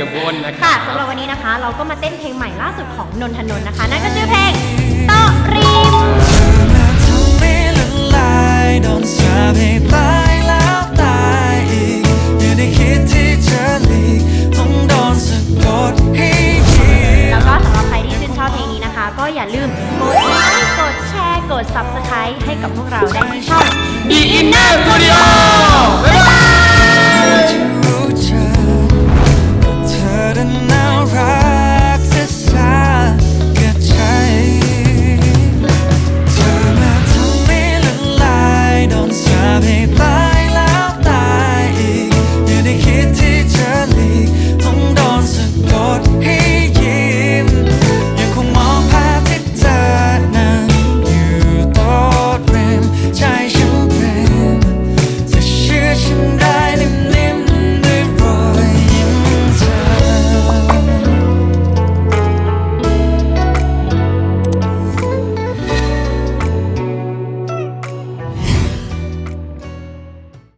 กับอ้นนะคะค่ะสำหรับวันนี้นะคะ เราก็มาเต้นเพลงใหม่ล่าสุดของนนทนนนะคะ นั่นก็ชื่อเพลงตะริม แล้วก็สำหรับใครที่ชื่นชอบเพลงนี้นะคะ ก็อย่าลืมกดไลค์กดแชร์ กด Subscribe ให้กับพวกเราได้ที่ช่อง The Inner Studio